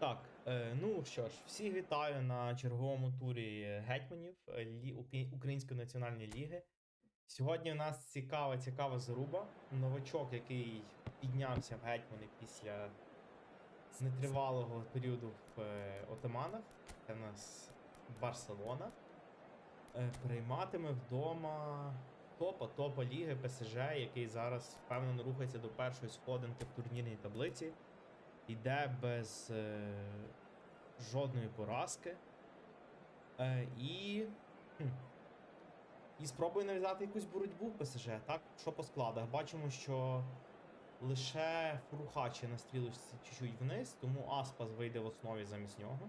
Так, е, ну що ж, всіх вітаю на черговому турі гетьманів е, Української національної ліги. Сьогодні у нас цікава, цікава заруба. Новачок, який піднявся в гетьмани після нетривалого періоду в е, отаманах. Це у нас Барселона. Прийматиме вдома топа, топа ліги ПСЖ, який зараз впевнено рухається до першої сходинки в турнірній таблиці йде без е, жодної поразки. Е, і. Хм, і спробує нав'язати якусь боротьбу в ПСЖ. Так, що по складах? Бачимо, що лише Фурухачі на стрілочці чуть-чуть вниз, тому Аспас вийде в основі замість нього.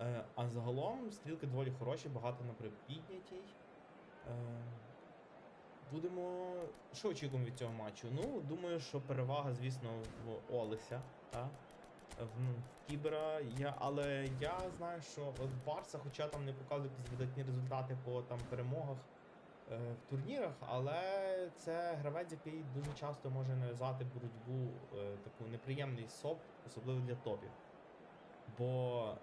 Е, а загалом стрілки доволі хороші, багато на піднятій. Е, Будемо. Що очікуємо від цього матчу? Ну, думаю, що перевага, звісно, в Олеся. Та? В, в Кібера. Я, але я знаю, що от Барса, хоча там не показує якісь видатні результати по там перемогах е, в турнірах, але це гравець, який дуже часто може нав'язати боротьбу е, таку неприємний соп, особливо для топів. Бо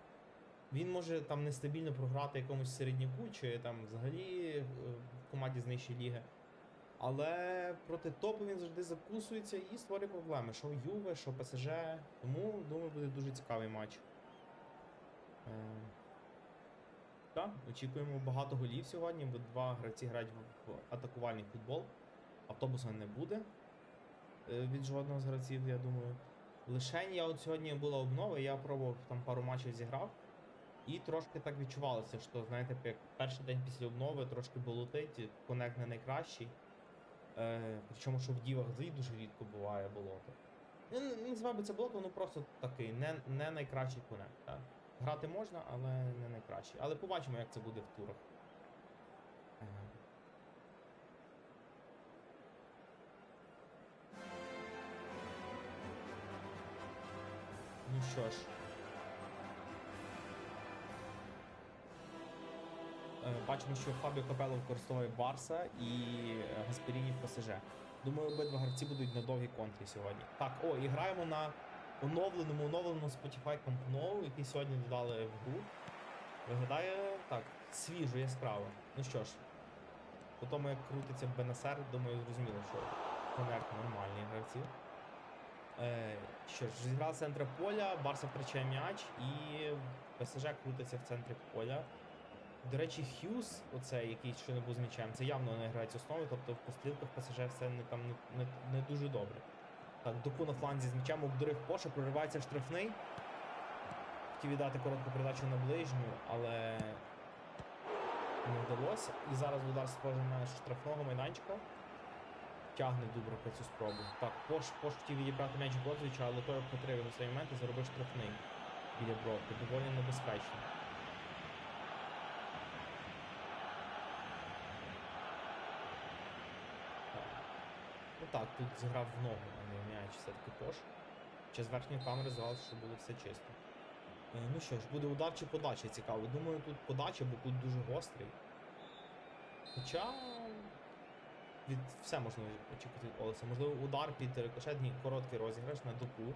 він може там нестабільно програти якомусь середняку, чи там взагалі е, в команді з нижчої ліги. Але проти топу він завжди закусується і створює проблеми. Що Юве, що ПСЖ. Тому, думаю, буде дуже цікавий матч. Е, Так, очікуємо багато голів сьогодні, бо два гравці грають в, атакувальний футбол. Автобуса не буде е, від жодного з гравців, я думаю. Лишень я от сьогодні була обнова, я пробував там пару матчів зіграв. І трошки так відчувалося, що, знаєте, як перший день після обнови трошки болотить, конект не найкращий. Е, причому, що в дівах взагалі дуже рідко буває болото. Не, не називаю би це болото, воно просто такий, не, не найкращий конект. Так? Грати можна, але не найкращий. Але побачимо, як це буде в турах. Ну що ж. Бачимо, що Фабіо Капелло використовує Барса і Гасперіні в ПСЖ. Думаю, обидва гравці будуть на довгій контрі сьогодні. Так, о, і граємо на оновленому, оновленому Spotify Camp Nou, який сьогодні додали в гру. Виглядає так, свіжо, яскраво. Ну що ж, по тому, як крутиться БНСР, думаю, зрозуміло, що конект нормальні гравці. Е, що ж, зіграв з центра поля, Барса втрачає м'яч і ПСЖ крутиться в центрі поля. До речі, Хьюз, оцей, який ще не був з м'ячем, це явно не грають основи, тобто в пострілках ПСЖ все не, там, не, не, не дуже добре. Так, Доку на фланзі з м'ячем обдурив Поша, проривається штрафний. Хотів віддати коротку передачу на ближню, але не вдалося. І зараз удар схоже на штрафного майданчика. Тягне Дубровка цю спробу. Так, Пош, Пош хотів відібрати м'яч Бродвіча, але той обхитрив на цей момент і заробив штрафний біля бровки. Доволі небезпечно. Так, тут зіграв в ногу, а не в м'яч все-таки Пош. Чи з верхньої камери здавалося, що було все чисто. Е, Ну що ж, буде удар чи подача цікаво. Думаю, тут подача, бо тут дуже гострий. Хоча від все можна очікувати від Олеса. Можливо, удар під рикошетний короткий розіграш на дуку.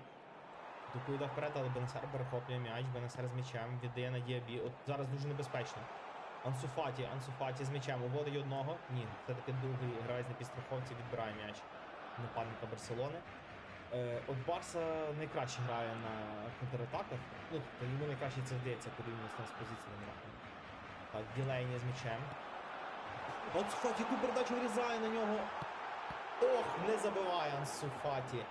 Дуку йде вперед, але Бенесер перехоплює м'яч, Бенесер з м'ячем, віддає на Діабі. От зараз дуже небезпечно. Ансуфаті, Ансуфаті з м'ячем уводить одного. Ні, все-таки другий гравець на підстраховці відбирає м'яч нападника Барселони. Е, от Барса найкраще грає на контратаках. Ну, тобто йому найкраще це вдається порівняно з нас позиціями рахунку. Так, Ділейні з м'ячем. Ансуфаті яку передачу вирізає на нього. Ох, не забиває Ансуфаті.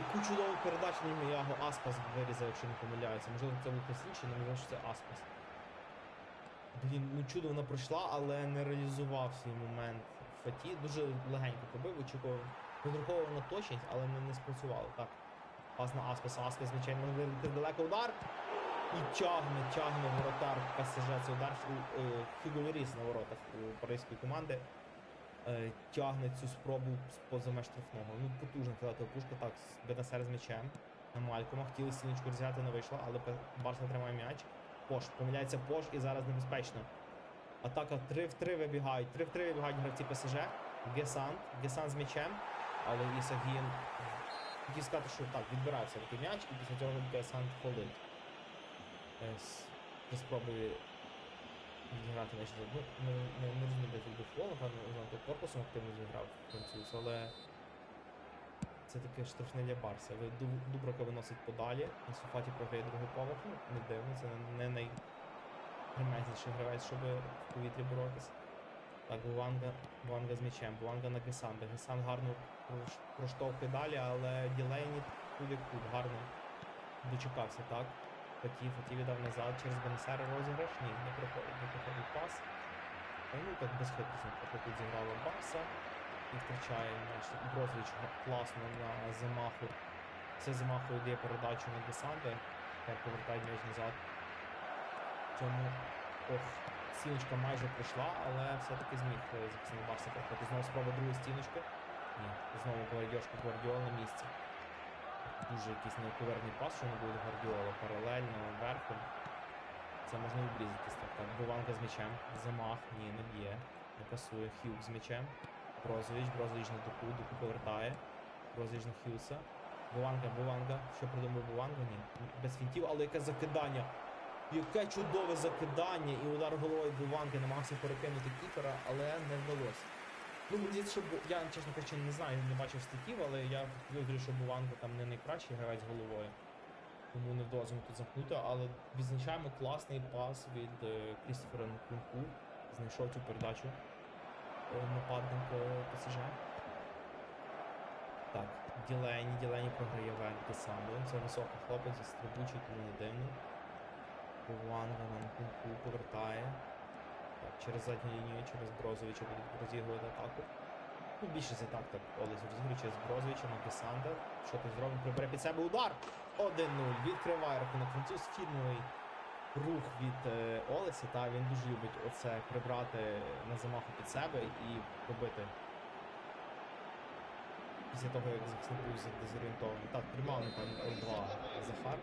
Яку чудову передачу на нього Аспас вирізав, якщо не помиляюся. Можливо, це інший, але можливо, що це Аспас. Блін, ну чудо вона пройшла, але не реалізував свій момент Фаті. Дуже легенько побив, очікував. Розраховував на точність, але не, не спрацювало. Так. Пас на Аспаса, Аспас звичайно вилетів далеко удар. І тягне, тягне воротар ПСЖ. Це удар е, Хюго на воротах у паризької команди. Е, тягне цю спробу поза меж штрафного. Ну, потужна фіолетова пушка. Так, Бенесер з м'ячем. На Малькома хотіли стіночку розіграти, не вийшло, але Барса тримає м'яч. Пош, помиляється Пош і зараз небезпечно. Атака 3 в 3 вибігають. 3 в 3 вибігають гравці ПСЖ. Гесант. Гесант з м'ячем. Але Ісагін Хотів сказати, що так, відбирає все-таки м'яч, і після цього Гесант фолить. С- При спробі відіграти м'яч. Ну, не, розумію, де тут був фол, напевно, корпусом активно зіграв француз, але це таке штрафне для Барса. Ви Ду- Дубрака виносить подалі, Інсуфаті програє другий поверх, ну, не дивно, це не, найпримезніший гравець, щоб в повітрі боротися. Так, Буанга, Буанга з м'ячем, Буанга на Гесанда. Гесан гарно проштовхує далі, але Ділейні тут як тут гарно дочекався, так? Фаті, Фаті віддав назад через Бенесера розіграш. Ні, не проходить, не проходить пас. Ну так безхитрісно тут зіграла Барса і втрачає. Брозович класно на замаху. Це замаху дає передачу на Десанте. Так повертає м'яч назад. Цьому ох, стіночка майже прийшла, але все-таки зміг е, захисник Барса проходити. Знову спроба другої стіночки. Ні, знову Гвардіошка Гвардіол на місці. Дуже якийсь неоковерний пас, що не буде Гвардіола. Паралельно, верхом. Це можна обрізатись. Так, Буванка з м'ячем. Замах. Ні, не б'є. Не пасує. Хюк з м'ячем. Брозович, Брозович на дуку, дуку повертає. Брозович на Хьюса. Буванка, Буванка. Що придумав Буванка? Ні. Без фінтів, але яке закидання. Яке чудове закидання і удар головою Буванки намагався перекинути кіпера, але не вдалося. Ну, мені здається, що я, чесно кажучи, не знаю, не бачив статтів, але я підозрюю, що Буванка там не найкращий гравець головою. Тому не вдалося тут замкнути, але відзначаємо класний пас від е, Крістофера Нкунку. Знайшов цю передачу е, е, ПСЖ. Так, Ділені, Ділені програє Венки Самбо. Це високий хлопець, стрибучий, тому не дивно. Буванга на Нкунку повертає. Так, через задню лінію, через Брозовича будуть розігрувати атаку. Ну, більше за так, так Олесь розігрує через Брозовича на Кесанда. Що ти зробив? Прибере під себе удар. 1-0. Відкриває рахунок француз. Фірмовий рух від е, Олеся. Та він дуже любить оце прибрати на замаху під себе і побити. Після того, як захисник був дезорієнтований. Так, тримав, напевно, L2 Захар.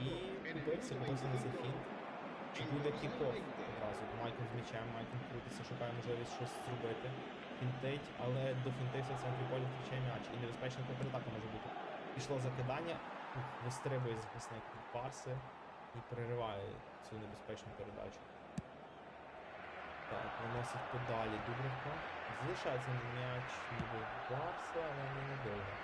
І купився, купився на цей фінт. Чи буде кікоф одразу? Майкл з м'ячем, Майкл крутиться, шукає можливість щось зробити. Фінтить, але дофінтився в центрі поля, втрачає м'яч. І небезпечна контратака може бути. Пішло закидання, вистрибує захисник Барси і перериває цю небезпечну передачу. Так, виносить подалі Дубровка. Залишається м'яч ніби в Барси, але не надовго.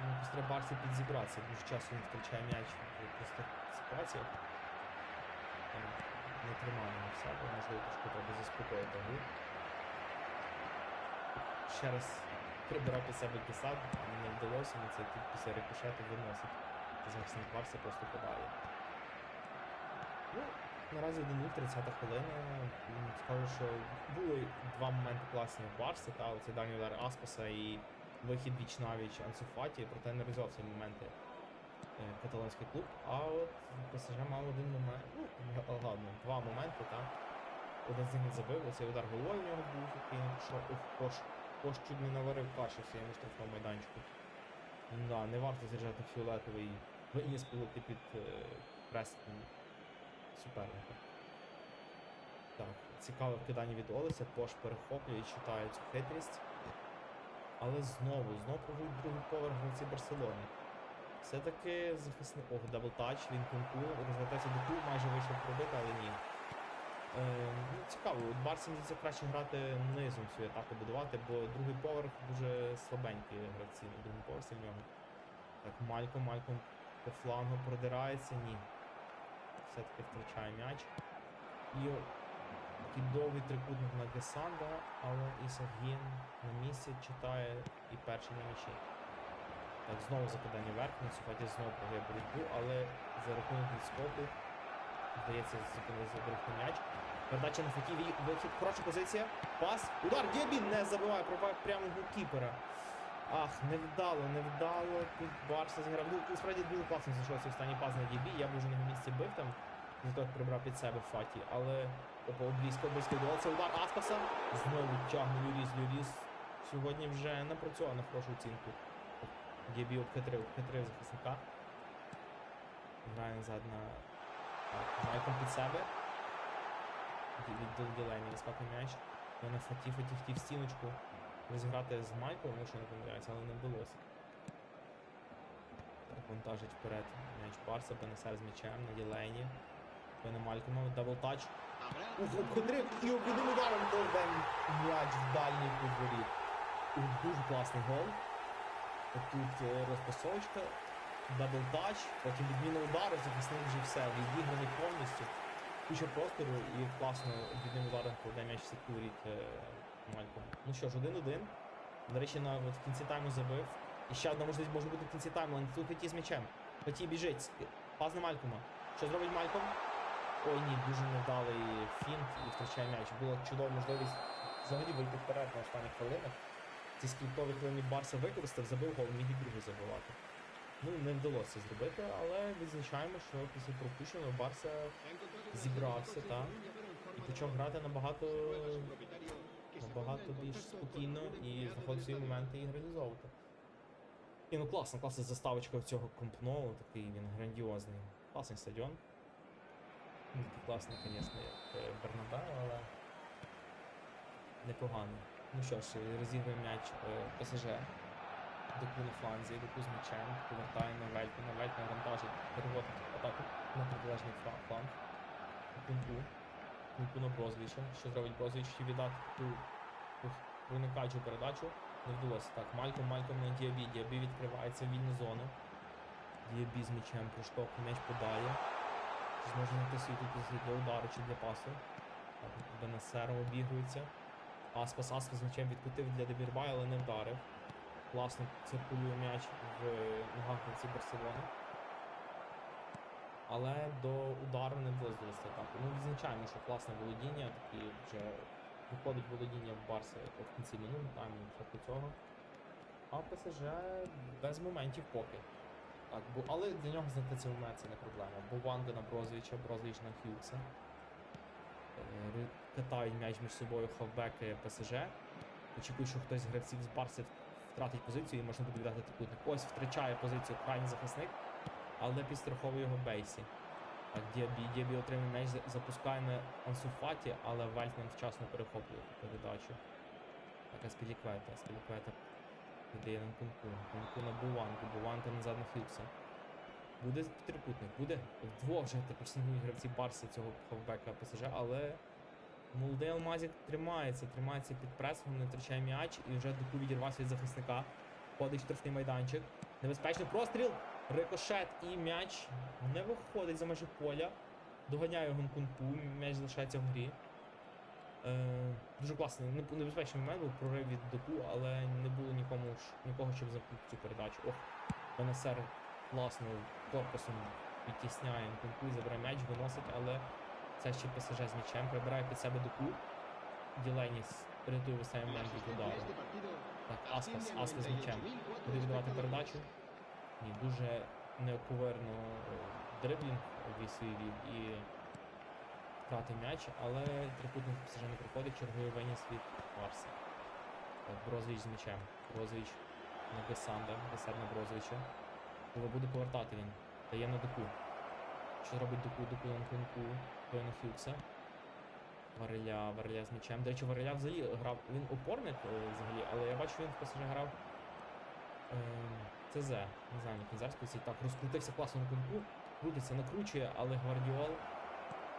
Ну, треба Барсі підзібратися. Дуже часто він втрачає м'яч в простих ситуаціях. Не тримає на себе, можливо, трошки треба заспокоїти гру. Ще раз прибирав під себе десант, не вдалося, але це після рикошету виносить. Захисник Барса просто подає. Ну, наразі 1-0, 30 хвилина. Скажу, що були два моменти класні в Барсі, та оцей дальній удар Аспаса і вихід віч навіч Ансуфаті, проте не розвивав ці моменти е, каталонський клуб. А от ПСЖ мав один момент, ну, ладно, два моменти, так. Один з них забив, оцей удар головою в нього був, який Кош, Кош чуть не наварив каші в своєму штрафному майданчику. Да, не варто заряджати фіолетовий виніс полити під е, прес суперника. Так, цікаве вкидання від Олеся, Пош перехоплює і читає цю хитрість. Але знову, знову програють другий поверх гравці Барселони. Все-таки захисник. Ох, даблтач, він кунку, розвертається до кул, майже вийшов пробити, але ні. Е, ну, цікаво, от Барсі мені краще грати низом свою атаку будувати, бо другий поверх дуже слабенькі гравці на другому поверсі. Так, Малько, Малько по флангу продирається, ні. Все-таки втрачає м'яч. І такий довгий трикутник на Гесанда, але Ісагін на місці читає і перший на м'ячі. Так, знову закидання вверх, на Суфаті знову програє боротьбу, але за рахунок відскоку зупинився вверху м'яч. Передача на Фаті, ві- вихід, хороша позиція. Пас. Удар Дєбі не забиває, прямо в кіпера. Ах, невдало, невдало. Тут Барса зіграв. Ну, насправді дуже класно знайшовся останній пас на Дєбі. Я б уже на його місці бив там. За того, як прибрав під себе Фаті. Але опа, близько, близько дуел. Це удар Аспаса. Знову тягне Люріс. Люріс сьогодні вже напрацьовано на хорошу оцінку. Дєбі обхитрив, обхитрив захисника. Грає назад на Майком під себе. Від Ділені вискакує м'яч. Я на Фаті, Фаті хотів стіночку. Розіграти з Майклом, якщо не помиляється, але не вдалося. Так, вантажить вперед м'яч Барса, Бенесер з м'ячем на ділейні. Пене Малькома, дабл тач. Ух, обходрив і обвідним ударом кладе м'яч в дальній. Ух, Дуже класний гол. Тут е, розпасовочка, дабл тач, потім відміна удару, захисник вже все, відіграний повністю. Куча простору і класно відним ударом кладе м'яч в Мальком. Ну що ж, 1-1. До речі, на, от в кінці тайму забив. І ще одна можливість може бути в кінці тайму, тут Феті з м'ячем. Феті біжить. Пас на Малькома. Що зробить Мальком? Ой, ні, дуже невдалий фінт і втрачає м'яч. Була чудова можливість взагалі вийти вперед на останніх хвилинах. Ці скриптові хвилини Барса використав, забив гол, міг і другий забивати. Ну, не вдалося зробити, але відзначаємо, що після пропущеного Барса зібрався та і почав грати набагато, набагато більш спокійно і знаходив свої моменти і реалізовувати. І ну класно, класна заставочка цього компнолу, такий він грандіозний. Класний стадіон. Не такий класний, звісно, як е, але непоганий. Ну що ж, розігрує м'яч е, ПСЖ. Доку на фланзі, доку з м'ячем, повертає на Вельку, на Вельку навантажить, переводить атаку на протилежний фла- фланг. Кунку. Кунку на Брозовича. Що зробить Брозович? Чи віддати таку проникачу передачу? Не вдалося. Так, Мальком, Мальком на Діабі. Діабі відкривається в вільну зону. Діабі з м'ячем проштовхує, м'яч подає. Зможе позицію для удару чи для пасу? Так, Бенесером обігрується. Аспас, Аспас з м'ячем відкутив для Дебірбай, але не вдарив. Класно циркулює м'яч в ногах гравців Барселони. Але до удару не вдалося атаку. Ну, відзначаємо, що класне володіння, такі вже виходить володіння в Барса в кінці минулого тайму, початку цього. А ПСЖ без моментів поки. Так, бо, але для нього знайти цей момент це не проблема. Бо Ванга на Брозовича, Брозович на Хьюкса. Е, Катають м'яч між собою хавбеки ПСЖ. Очікують, що хтось з гравців з Барси втратить позицію і можна буде віддати трикутник. Ось втрачає позицію крайній захисник, але підстраховує його Бейсі. Діабі, Діабі отримує м'яч, запускає на Ансуфаті, але Вельтман вчасно перехоплює передачу. Так, Аспіліквета, Аспіліквета віддає на Кунку. Кунку на Буванку, Буванка назад на Хюкса. Буде трикутник, буде вдвох вже тепер сильні гравці Барси цього хавбека ПСЖ, але молодий Алмазік тримається, тримається під пресом, не втрачає м'яч і вже доку відірвався від захисника. Входить штрафний майданчик. Небезпечний простріл. Рикошет і м'яч не виходить за межі поля. Доганяє його Нкунку, м'яч залишається в грі. Е, дуже класний, небезпечний момент був прорив від доку, але не було нікому нікого, щоб замкнути цю передачу. Ох, Бенесер класно корпусом відтісняє і забирає м'яч, виносить, але це ще ПСЖ з м'ячем, прибирає під себе доку. Діленіс рятує висає момент від удару. Так, Аспас, Аспас з м'ячем. Буде віддавати передачу. Ні, дуже неоковерно е, дриблінг вів свій і втратив м'яч, але трикутник все не проходить, черговий виніс від Барса. Так, Брозович з м'ячем. Брозович на Гесанда, Гесар на Брозовича. Коли буде повертати він. Дає на доку. Що робить доку, доку на кунку, той на Хюкса. Вареля, Вареля з м'ячем. До речі, Вареля взагалі грав. Він опорник е, взагалі, але я бачу, він в ПСЖ грав. Ем, ЦЗ, не знаю, він зараз стоїть. Так, розкрутився класно на кунку, крутиться, накручує, але Гвардіол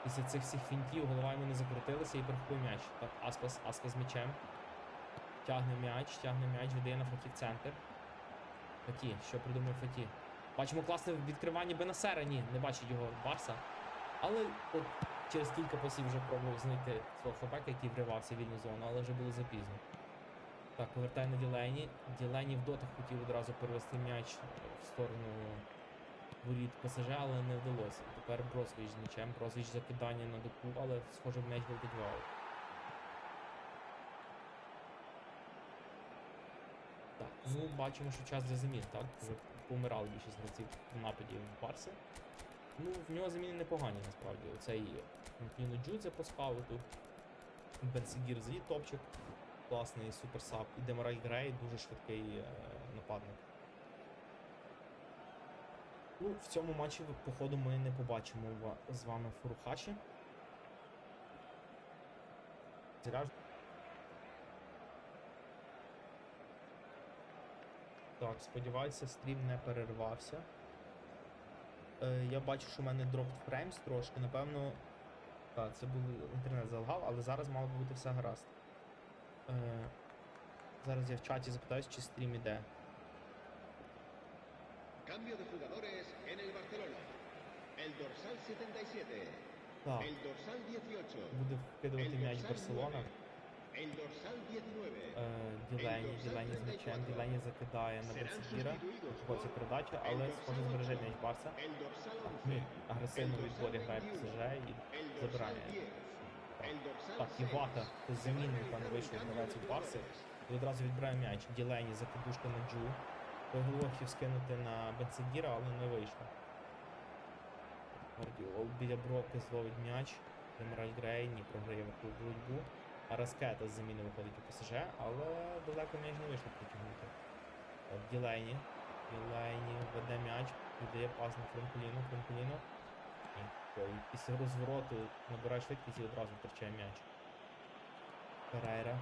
після цих всіх фінтів голова йому не закрутилася і перехопив м'яч. Так, Аспас, Аспас з м'ячем. Тягне м'яч, тягне м'яч, віддає на Фаті в центр. Фаті, що придумав Фаті? Бачимо класне відкривання Бенасера. Ні, не бачить його Барса. Але от через кілька пасів вже пробував знайти свого хабека, який вривався в вільну зону, але вже було запізно. Так, повертає на Ділені. Ділені в дотик хотів одразу перевести м'яч в сторону воріт ПСЖ, але не вдалося. Тепер Бросвіч з м'ячем. Бросвіч закидання на доку, але схоже в м'яч вилетить в аут. Так, ну бачимо, що час для замін, так? Вже помирали більшість гравців в нападі в Барси. Ну, в нього заміни непогані насправді. Оцей Кіно Джудзе по скауту. Бенсигір взагалі топчик. Класний суперсап. І Демарай Грей дуже швидкий е, нападник. Ну, в цьому матчі, походу, ми не побачимо з вами Фурухаші. Зря Так, сподіваюся, стрім не перервався. Е, я бачу, що в мене дропт фреймс трошки. Напевно. Так, це був інтернет залагав, але зараз мало би бути все гаразд. Е, зараз я в чаті запитаюсь, чи стрім іде. Cambio de jugadores en el Barcelona. El dorsal 77. Так, El dorsal 18. буде вкидувати м'яч Барселона. El dorsal 19. Е, Ділені, Ділені з м'ячем, Ділені закидає на Бенсегіра. Хоче передача, але схоже збереже м'яч Барса. El dorsal Так, 11. ні, агресивно у відборі грає ПСЖ і забирає. 10. El dorsal Так, 6. Івата, хтось замінний пан вийшов гравець від Барси. І одразу відбирає м'яч. Ділені закидушка на Джу. Поголов хотів скинути на Бенсегіра, але не вийшло. Гвардіол біля бровки зловить м'яч. Демераль Грей, ні, програє верту боротьбу. А Раскета з заміни виходить у ПСЖ, але далеко м'яч не вийшло притягнути. Ділейні. Ділейні веде м'яч, віддає пас на Франкуліно. Франкуліно. Ні, після розвороту набирає швидкість і одразу втрачає м'яч. Перейра.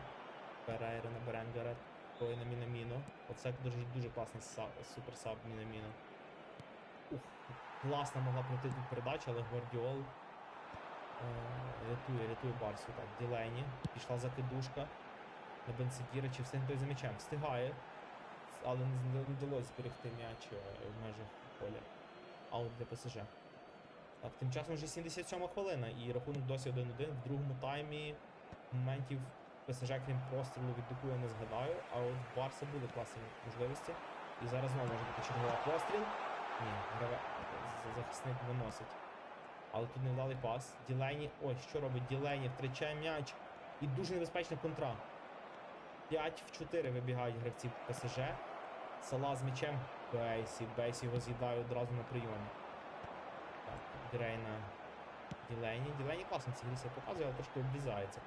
Перейра на Беренгера. Той на Мінаміно. Оце дуже, дуже класний са- суперсаб Мінаміно. Ух, класно могла пройти тут передача, але Гвардіол е, рятує, рятує Барсу. Так, Ділейні. Пішла закидушка на Бенсегіра. Чи встигне той за м'ячем? Встигає. Але не вдалося зберегти м'яч е, в межах поля. Аут для ПСЖ. Так, тим часом вже 77 хвилина і рахунок досі 1-1. В другому таймі моментів ПСЖ, крім прострілу від Дуку, я не згадаю. А от в Барса були класні можливості. І зараз знову може бути черговий постріл. Ні, захисник виносить. Але тут невдалий пас. Ділені. Ой, що робить Ділені? Втрачає м'яч. І дуже небезпечна контра. 5 в 4 вибігають гравці ПСЖ. Сала з м'ячем. Бейсі. Бейсі його з'їдає одразу на прийомі. Так, на Ділені. Ділені класно ці показує, але трошки обрізається.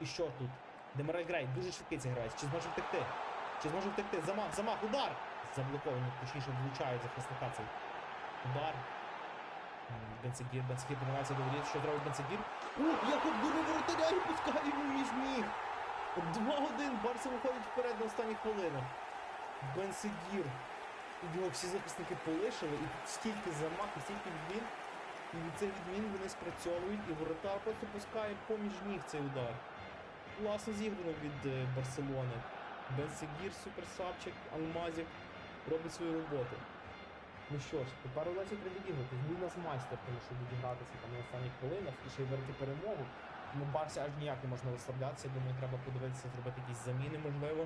І що тут? Демерель Грей, дуже швидкий цей гравець. Чи зможе втекти? Чи зможе втекти? Замах, замах, удар! Заблоковано, точніше влучають захисника цей. Удар. Бенцегір, Бенцегір піднімається до. Що зробить Бенцегір? О, як обдурив воротаря і пускає йому між ніг. 2-1, Барса виходить вперед на останніх хвилинах. Бенцегір. Його всі захисники полишили, і стільки замахів, стільки відмін. І від цих відмін вони спрацьовують, і воротар просто пускає поміж ніг цей удар. Класно зіграно від е, Барселони. Бенсегір, суперсапчик, Алмазік робить свою роботу. Ну що ж, тепер Олесі треба відіграти. Він нас майстер, тому що відігратися там на останніх хвилинах і ще й верти перемогу. Тому Барсі аж ніяк не можна розслаблятися. Думаю, треба подивитися, зробити якісь заміни, можливо.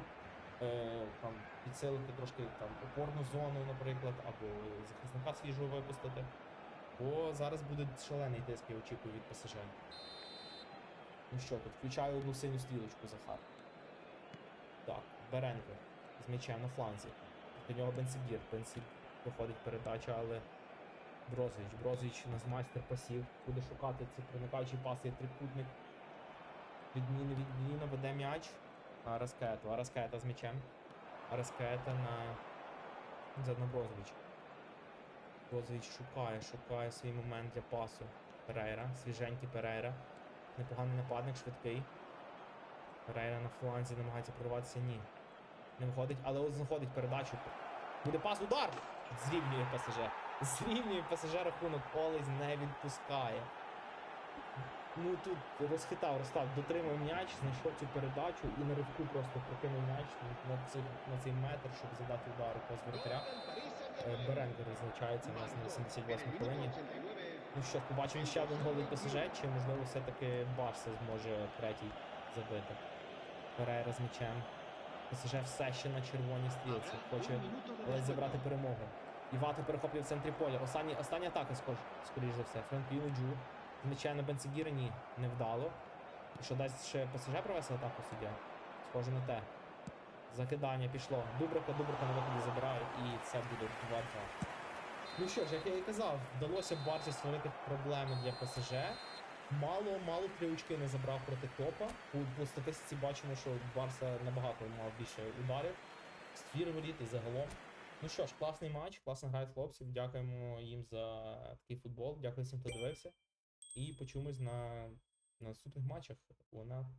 Е, там, підсилити трошки там опорну зону, наприклад, або захисника свіжого випустити. Бо зараз буде шалений тиск, я очікую від ПСЖ. Ну що, тут включаю одну синю стрілочку Захар. Так, Беренко з м'ячем на фланзі. До нього Бенсигір. Бенсигір виходить передача, але Брозович. Брозович нас майстер пасів. Буде шукати ці проникаючі паси, є трикутник. Відміни відміна, веде м'яч. На Араскету. Араскета з м'ячем. Араскета на. Назад Брозович шукає, шукає свій момент для пасу. Перейра, свіженький Перейра. Непоганий нападник, швидкий. Перейра на фланзі намагається прорватися. Ні. Не виходить, але от знаходить передачу. Буде пас, удар! Зрівнює ПСЖ. Зрівнює ПСЖ рахунок. Олесь не відпускає. Ну тут розхитав, розстав, дотримав м'яч, знайшов цю передачу і на ривку просто прокинув м'яч на цей, на цей метр, щоб задати удар по воротаря. Беренко розлучається у нас на 88 хвилині. Ну що побачимо ще один гол від ПСЖ, чи можливо все-таки Барса зможе третій забити. Перейра з м'ячем. ПСЖ все ще на червоній стрілці. Хоче ледь забрати перемогу. Івата перехоплює в центрі поля. Останні, остання атака, скоріш, за все. Френк Юджу. З м'яча на Бенцегіра ні, не вдало. І що дасть ще ПСЖ провести атаку суддя? Схоже на те. Закидання пішло. Дубрика, Дубрика на виході забирає, і це буде 2-2. Ну що ж, як я і казав, вдалося Барсі створити проблеми для ПСЖ. Мало, мало три очки не забрав проти топа. По, статистиці бачимо, що Барса набагато мав більше ударів. Ствір воріт і загалом. Ну що ж, класний матч, класно грають хлопці. Дякуємо їм за такий футбол. Дякую всім, хто дивився. І почуємось на, на наступних матчах. Вона